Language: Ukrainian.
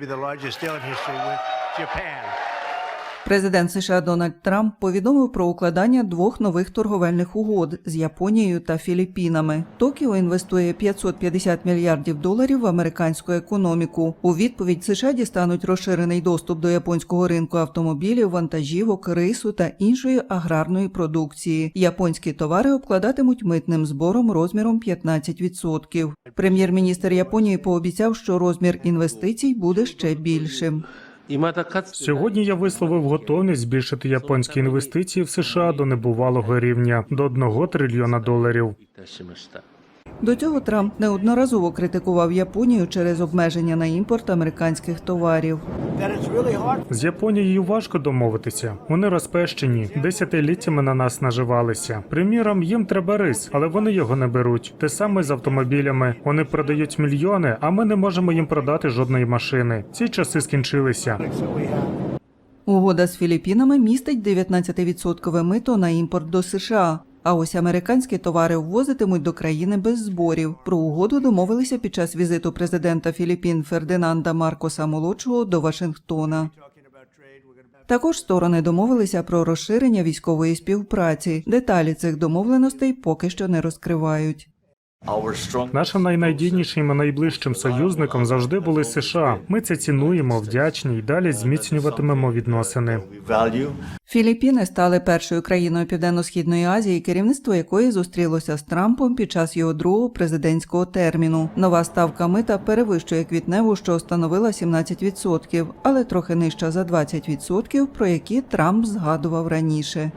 be the largest deal in history with Japan. Президент США Дональд Трамп повідомив про укладання двох нових торговельних угод з Японією та Філіппінами. Токіо інвестує 550 мільярдів доларів в американську економіку. У відповідь США дістануть розширений доступ до японського ринку автомобілів, вантажівок, рису та іншої аграрної продукції. Японські товари обкладатимуть митним збором розміром 15%. Прем'єр-міністр Японії пообіцяв, що розмір інвестицій буде ще більшим. Сьогодні я висловив готовність збільшити японські інвестиції в США до небувалого рівня до 1 трильйона доларів. До цього Трамп неодноразово критикував Японію через обмеження на імпорт американських товарів. З Японією важко домовитися. Вони розпещені, десятиліттями на нас наживалися. Приміром, їм треба рис, але вони його не беруть. Те саме з автомобілями. Вони продають мільйони, а ми не можемо їм продати жодної машини. Ці часи скінчилися. Угода з Філіппінами містить 19% мито на імпорт до США. А ось американські товари ввозитимуть до країни без зборів. Про угоду домовилися під час візиту президента Філіппін Фердинанда Маркоса Молодшого до Вашингтона. Також сторони домовилися про розширення військової співпраці. Деталі цих домовленостей поки що не розкривають. Нашим найнадійнішим і найближчим союзником завжди були США. Ми це цінуємо, вдячні і далі зміцнюватимемо відносини. Філіппіни стали першою країною Південно-східної Азії, керівництво якої зустрілося з Трампом під час його другого президентського терміну. Нова ставка мита перевищує квітневу, що становила 17%, але трохи нижча за 20%, про які Трамп згадував раніше.